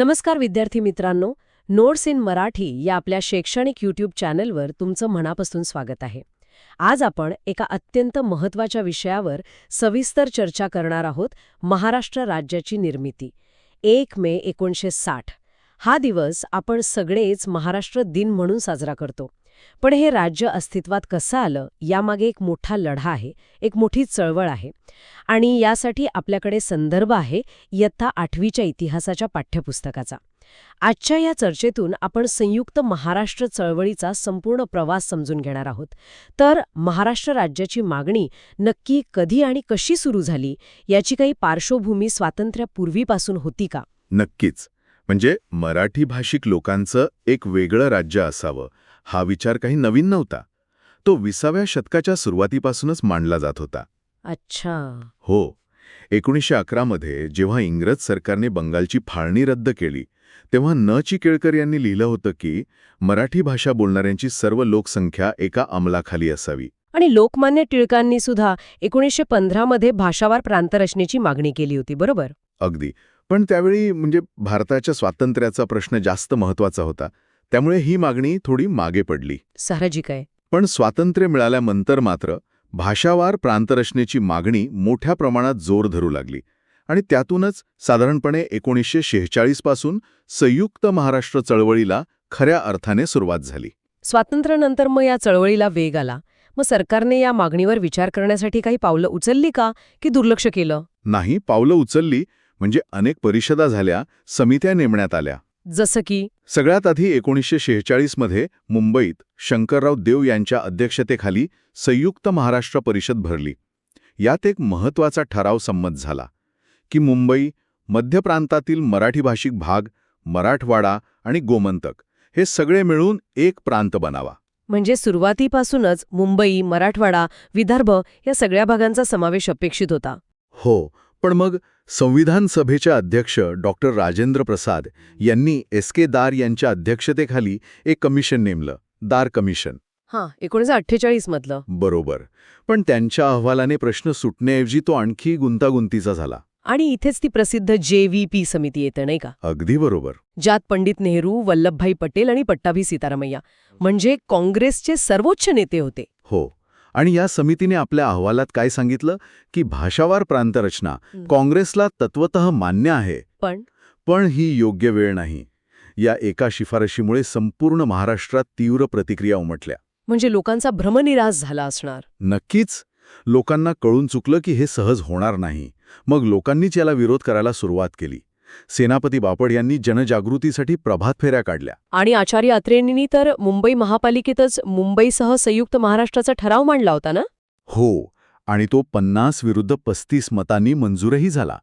नमस्कार विद्यार्थी मित्रांनो नोट्स इन मराठी या आपल्या शैक्षणिक यूट्यूब चॅनलवर तुमचं मनापासून स्वागत आहे. आज आपण एका अत्यंत महत्त्वाच्या विषयावर सविस्तर चर्चा करणार आहोत महाराष्ट्र राज्याची निर्मिती. एक मे एकोणीसशे साठ. हा दिवस आपण सगळेच महाराष्ट्र दिन म्हणून साजरा करतो. पण हे राज्य अस्तित्वात कसं आलं यामागे एक मोठा लढा आहे एक मोठी चळवळ आहे. आणि यासाठी आपल्याकडे संदर्भ आहे इयत्ता आठवीच्या इतिहासाच्या पाठ्यपुस्तकाचा. आजच्या या चर्चेतून आपण संयुक्त महाराष्ट्र चळवळीचा संपूर्ण प्रवास समजून घेणार आहोत. तर महाराष्ट्र राज्याची मागणी नक्की कधी आणि कशी सुरू झाली याची काही पार्श्वभूमी स्वातंत्र्यापूर्वीपासून होती का? नक्कीच. म्हणजे मराठी भाषिक लोकांचं एक वेगळं राज्य असावं हा विचार काही नवीन नव्हता. तो विसाव्या शतकाच्या सुरुवातीपासूनच मांडला जात होता. अच्छा. हो. एकोणीसशे अकरामध्ये जेव्हा इंग्रज सरकारने बंगालची फाळणी रद्द केली तेव्हा न चिकेळकर यांनी लिहिलं होतं की मराठी भाषा बोलणाऱ्यांची सर्व लोकसंख्या एका अंमलाखाली असावी. आणि लोकमान्य टिळकांनी सुद्धा एकोणीसशे पंधरामध्ये भाषावार प्रांतरचनेची मागणी केली होती बरोबर? अगदी. पण त्यावेळी म्हणजे भारताच्या स्वातंत्र्याचा प्रश्न जास्त महत्त्वाचा होता. त्यामुळे ही मागणी थोडी मागे पडली. साहजिक आहे. पण स्वातंत्र्य मिळाल्यानंतर मात्र भाषावार प्रांतरचनेची मागणी मोठ्या प्रमाणात जोर धरू लागली. आणि त्यातूनच साधारणपणे एकोणीसशे शेहेचाळीसपासून संयुक्त महाराष्ट्र चळवळीला खऱ्या अर्थाने सुरुवात झाली. स्वातंत्र्यानंतर मग या चळवळीला वेग आला. मग सरकारने या मागणीवर विचार करण्यासाठी काही पावलं उचलली का की दुर्लक्ष केलं? नाही पावलं उचलली म्हणजे अनेक परिषदा झाल्या समित्या नेमण्यात आल्या. जसं की? सगळ्यात आधी एकोणीसशे शेहेचाळीसमध्ये मुंबईत शंकरराव देव यांच्या अध्यक्षतेखाली संयुक्त महाराष्ट्र परिषद भरली. यात एक महत्त्वाचा ठराव संमत झाला की मुंबई मध्य प्रांतातील मराठी भाषिक भाग मराठवाडा आणि गोमंतक हे सगळे मिळून एक प्रांत बनावा. म्हणजे सुरुवातीपासूनच मुंबई मराठवाडा विदर्भ या सगळ्या भागांचा समावेश अपेक्षित होता. हो पण मग संविधान सभेचे अध्यक्ष डॉक्टर राजेंद्र प्रसाद यांनी एस के दार यांच्या अध्यक्षतेखाली एक कमिशन नेमलं दार कमिशन. हां एकोणीसशे अठ्ठेचाळीस मधलं. बरोबर. पण त्यांच्या अहवालाने प्रश्न सुटण्याऐवजी तो आणखी गुंतागुंतीचा झाला. आणि इथेच ती प्रसिद्ध जे व्ही पी समिती येते नाही का? अगदी बरोबर. ज्यात पंडित नेहरू वल्लभभाई पटेल आणि पट्टाभी सीतारामय्या म्हणजे काँग्रेसचे सर्वोच्च नेते होते. हो. आणि या समितीने आपल्या अहवालात काय सांगितलं? की भाषावार प्रांतरचना. काँग्रेसला तत्वतः मान्य आहे. पण? पण ही योग्य वेळ नाही. या एका शिफारशीमुळे संपूर्ण महाराष्ट्रात तीव्र प्रतिक्रिया उमटल्या. म्हणजे लोकांचा भ्रमनिरास झाला असणार. नक्कीच. लोकांना कळून चुकलं की हे सहज होणार नाही. मग लोकांनीच याला विरोध करायला सुरुवात केली. सेनापती बापट यांनी जनजागृतीसाठी प्रभात फेऱ्या काढल्या. आणि आचार्य अत्रेंनी तर मुंबई महापालिकेतच मुंबईसह संयुक्त महाराष्ट्राचा ठराव मांडला होता ना? हो आणि तो पन्नास विरुद्ध पस्तीस मतांनी मंजूरही झाला.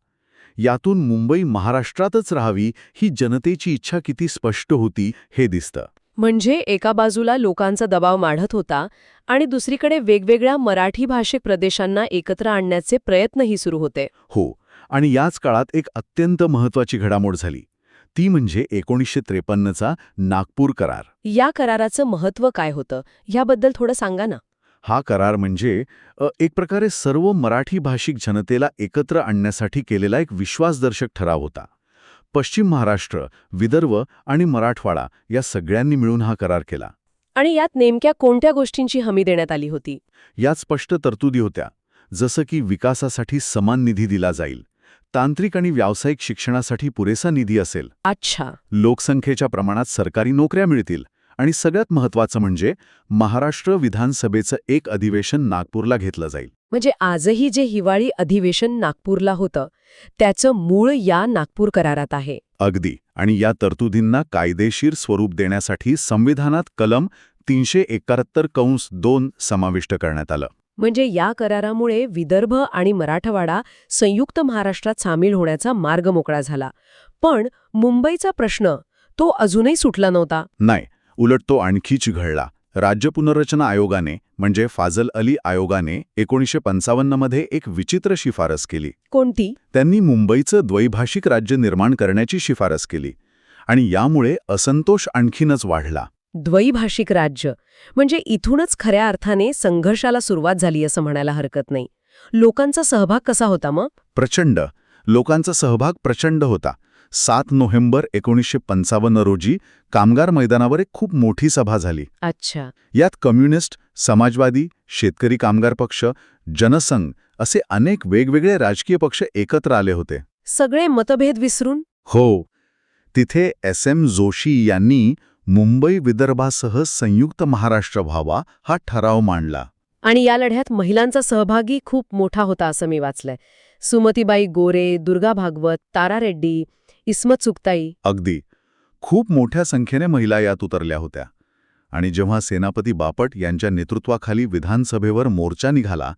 यातून मुंबई महाराष्ट्रातच राहावी ही जनतेची इच्छा किती स्पष्ट होती हे दिसतं. म्हणजे एका बाजूला लोकांचा दबाव वाढत होता आणि दुसरीकडे वेगवेगळ्या मराठी भाषिक प्रदेशांना एकत्र आणण्याचे प्रयत्नही सुरू होते. हो आणि याच काळात एक अत्यंत महत्वाची घडामोड झाली. ती म्हणजे एकोणीसशे त्रेपन्नचा नागपूर करार. या कराराचं महत्त्व काय होतं? ह्याबद्दल थोडं सांगा ना. हा करार म्हणजे एक प्रकारे सर्व मराठी भाषिक जनतेला एकत्र आणण्यासाठी केलेला एक विश्वासदर्शक ठराव होता. पश्चिम महाराष्ट्र विदर्भ आणि मराठवाडा या सगळ्यांनी मिळून हा करार केला. आणि यात नेमक्या कोणत्या गोष्टींची हमी देण्यात आली होती? यात स्पष्ट तरतुदी होत्या. जसं की विकासासाठी समान निधी दिला जाईल. तांत्रिक आणि व्यावसायिक शिक्षणासाठी पुरेसा निधी असेल. अच्छा. लोकसंख्येच्या प्रमाणात सरकारी नोकऱ्या मिळतील आणि सगळ्यात महत्त्वाचं म्हणजे महाराष्ट्र विधानसभेचं एक अधिवेशन नागपूरला घेतलं जाईल. म्हणजे आजही जे हिवाळी अधिवेशन नागपूरला होतं त्याचं मूळ या नागपूर करारात आहे. अगदी. आणि या तरतुदींना कायदेशीर स्वरूप देण्यासाठी संविधानात कलम तीनशे एकाहत्तर कंस दोन समाविष्ट करण्यात आलं. म्हणजे या करारामुळे विदर्भ आणि मराठवाडा संयुक्त महाराष्ट्रात सामील होण्याचा मार्ग मोकळा झाला. पण मुंबईचा प्रश्न तो अजूनही सुटला नव्हता. नाही उलट तो आणखीच घडला. राज्य पुनर्रचना आयोगाने म्हणजे फाजल अली आयोगाने एकोणीसशे पंचावन्नमध्ये एक विचित्र शिफारस केली. कोणती? त्यांनी मुंबईचं द्वैभाषिक राज्य निर्माण करण्याची शिफारस केली. आणि यामुळे असंतोष आणखीनच वाढला. द्वैभाषिक राज्य. म्हणजे इथूनच खऱ्या अर्थाने संघर्षाला सुरुवात झाली असं म्हणायला हरकत नाही. लोकांचा सहभाग कसा होता मग? प्रचंड. लोकांचा सहभाग प्रचंड होता. सात नोव्हेंबर एकोणीसशे पंचावन्न रोजी कामगार मैदानावर एक खूप मोठी सभा झाली. अच्छा. यात कम्युनिस्ट समाजवादी शेतकरी कामगार पक्ष जनसंघ असे अनेक वेगवेगळे राजकीय पक्ष एकत्र आले होते. सगळे मतभेद विसरून? हो. तिथे एस एम जोशी यांनी मुंबई विदर्भासह संयुक्त महाराष्ट्र व्हावा हा ठराव मांडला. आणि या लढ्यात महिलांचा सहभागी खूप मोठा होता असं मी वाचलंय. सुमतीबाई गोरे दुर्गा भागवत तारा रेड्डी इस्मत सुक्ताई. अगदी. खूप मोठ्या संख्येने महिला यात उतरल्या होत्या. आणि जेव्हा सेनापती बापट यांच्या नेतृत्वाखाली विधानसभेवर मोर्चा निघाला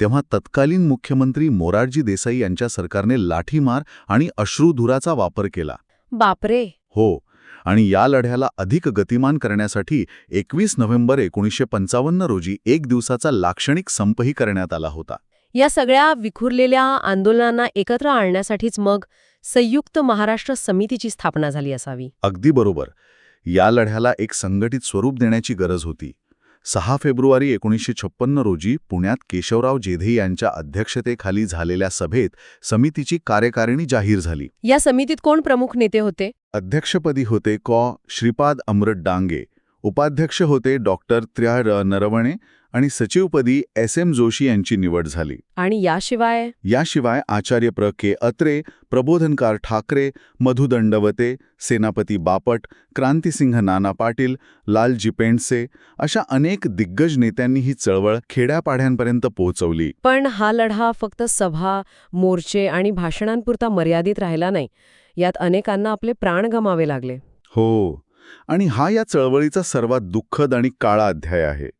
तेव्हा तत्कालीन मुख्यमंत्री मोरारजी देसाई यांच्या सरकारने लाठीमार आणि अश्रुधुराचा वापर केला. बापरे! हो आणि या लढ्याला अधिक गतिमान करण्यासाठी एकवीस नोव्हेंबर एकोणीसशे पंचावन्न रोजी एक दिवसाचा लाक्षणिक संपही करण्यात आला होता. या सगळ्या विखुरलेल्या आंदोलनांना एकत्र आणण्यासाठीच मग संयुक्त महाराष्ट्र समितीची स्थापना झाली असावी. अगदी बरोबर. या लढ्याला एक संघटित स्वरूप देण्याची गरज होती. सहा फेब्रुवारी एकोणीसशे छप्पन्न रोजी पुण्यात केशवराव जेधे यांच्या अध्यक्षतेखाली झालेल्या सभेत समितीची कार्यकारिणी जाहीर झाली. या समितीत कोण प्रमुख नेते होते? अध्यक्षपदी होते कॉ. श्रीपाद अमृत डांगे उपाध्यक्ष होते डॉक्टर त्र्या र नरवणे आणि सचिवपदी एस एम जोशी यांची निवड झाली. आणि याशिवाय? याशिवाय आचार्य प्र के अत्रे प्रबोधनकार ठाकरे मधु दंडवते सेनापती बापट क्रांतिसिंह नाना पाटील लालजी पेंडसे अशा अनेक दिग्गज नेत्यांनी ही चळवळ खेड्यापाड्यांपर्यंत पोहोचवली. पण हा लढा फक्त सभा मोर्चे आणि भाषणांपुरता मर्यादित राहिला नाही. यात अनेकांना आपले प्राण गमावे लागले. हो. आणि हा या चळवळीचा सर्वात दुःखद आणि काळा अध्याय आहे.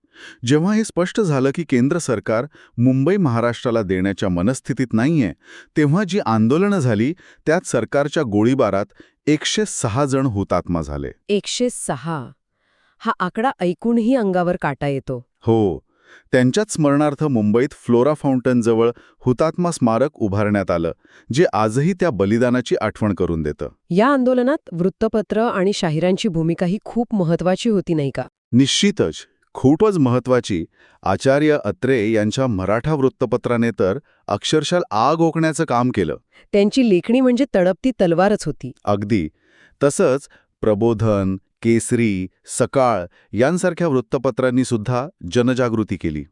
जेव्हा हे स्पष्ट झालं की केंद्र सरकार मुंबई महाराष्ट्राला देण्याच्या मनस्थितीत नाहीये तेव्हा जी आंदोलनं झाली त्यात सरकारच्या गोळीबारात एकशे सहा जण हुतात्मा झाले. एकशे सहा. हा आकडा ऐकूनही अंगावर काटा येतो. हो. त्यांच्याच स्मरणार्थ मुंबईत फ्लोरा फाउंटनजवळ हुतात्मा स्मारक उभारण्यात आलं जे आजही त्या बलिदानाची आठवण करून देतं. या आंदोलनात वृत्तपत्र आणि शाहिरांची भूमिकाही खूप महत्वाची होती नाही का? निश्चितच. खूपच महत्वाची आचार्य अत्रे यांच्या मराठा वृत्तपत्राने तर अक्षरशः आग ओकण्याचं काम केलं. त्यांची लेखणी म्हणजे तडपती तलवारच होती. अगदी. तसंच प्रबोधन केसरी सकाळ यांसारख्या वृत्तपत्रांनी सुद्धा जनजागृती केली.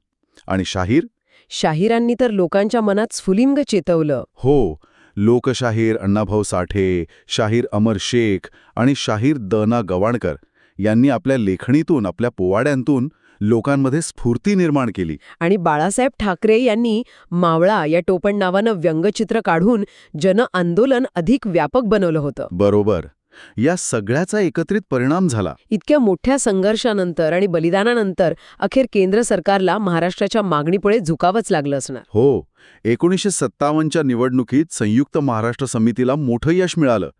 आणि शाहीर? शाहिरांनी तर लोकांच्या मनात स्फुलिंग चेतवलं. हो. लोकशाहीर अण्णाभाऊ साठे शाहीर अमर शेख आणि शाहीर दना गवाणकर यांनी आपल्या लेखणीतून आपल्या पोवाड्यांतून लोकांमध्ये स्फूर्ती निर्माण केली. आणि बाळासाहेब ठाकरे यांनी मावळा या टोपण नावानं व्यंगचित्र काढून जन आंदोलन अधिक व्यापक बनवलं होतं. बरोबर. या सगळ्याचा एकत्रित परिणाम झाला. इतक्या मोठ्या संघर्षानंतर आणि बलिदानानंतर अखेर केंद्र सरकारला महाराष्ट्राच्या मागणीपुढे झुकावंच लागलं असणार. हो एकोणीसशे सत्तावन्नच्या निवडणुकीत संयुक्त महाराष्ट्र समितीला मोठं यश मिळालं.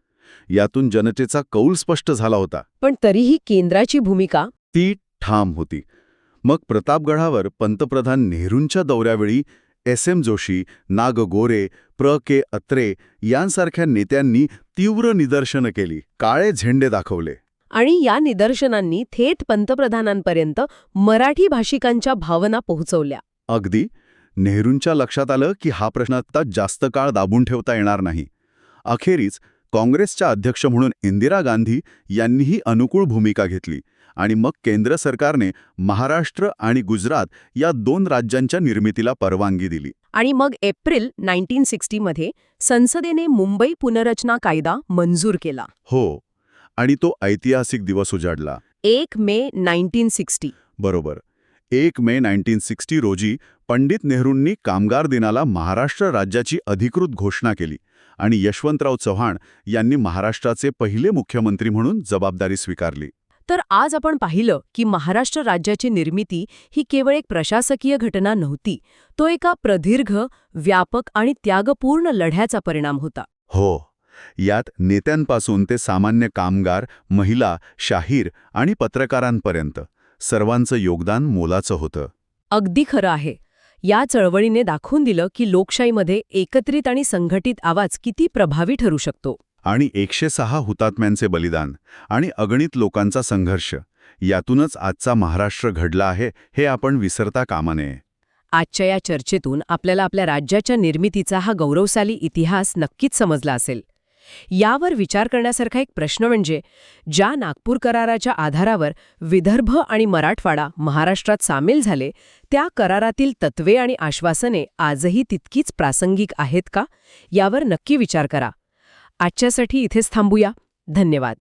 यातून जनतेचा कौल स्पष्ट झाला होता. पण तरीही केंद्राची भूमिका? ती ठाम होती. मग प्रतापगडावर पंतप्रधान नेहरूंच्या दौऱ्यावेळी एस एम जोशी नाग गोरे प्र के अत्रे यांसारख्या नेत्यांनी तीव्र निदर्शनं केली. काळे झेंडे दाखवले. आणि या निदर्शनांनी थेट पंतप्रधानांपर्यंत मराठी भाषिकांच्या भावना पोहोचवल्या. अगदी. नेहरूंच्या लक्षात आलं की हा प्रश्न आता जास्त काळ दाबून ठेवता येणार नाही. अखेरीस काँग्रेसच्या अध्यक्ष म्हणून इंदिरा गांधी यांनीही अनुकूल भूमिका घेतली आणि मग केंद्र सरकारने महाराष्ट्र आणि गुजरात या दोन राज्यांच्या निर्मितीला परवानगी दिली. आणि मग एप्रिल 1960 मध्ये संसदेने मुंबई पुनर्रचना कायदा मंजूर केला. हो आणि तो ऐतिहासिक दिवस उजाडला. एक मे 1960 बरोबर. एक मे 1960 रोजी पंडित नेहरूंनी कामगार दिनाला महाराष्ट्र राज्याची अधिकृत घोषणा केली. आणि यशवंतराव चव्हाण यांनी महाराष्ट्राचे पहिले मुख्यमंत्री म्हणून जबाबदारी स्वीकारली. तर आज आपण पाहिलं की महाराष्ट्र राज्याची निर्मिती ही केवळ एक प्रशासकीय घटना नव्हती तो एका प्रदीर्घ व्यापक आणि त्यागपूर्ण लढ्याचा परिणाम होता. हो यात नेत्यांपासून ते सामान्य कामगार महिला शाहीर आणि पत्रकारांपर्यंत सर्वांचं योगदान मोलाचं होतं. अगदी खरं आहे. या चळवळीने दाखवून दिलं की लोकशाहीमध्ये एकत्रित आणि संघटित आवाज किती प्रभावी ठरू शकतो. आणि एकशे सहा हुतात्म्यांचे बलिदान आणि अगणित लोकांचा संघर्ष यातूनच आजचा महाराष्ट्र घडला आहे हे आपण विसरता कामा नये. आजच्या या चर्चेतून आपल्याला आपल्या राज्याच्या निर्मितीचा हा गौरवशाली इतिहास नक्कीच समजला असेल. यावर विचार करण्यासारखा एक प्रश्न म्हणजे ज्या नागपूर कराराच्या आधारावर विदर्भ आणि मराठवाडा महाराष्ट्रात सामील झाले त्या करारातील तत्वे आणि आश्वासने आजही तितकीच प्रासंगिक आहेत का? यावर नक्की विचार करा. आजच्यासाठी इथेच थांबूया. धन्यवाद.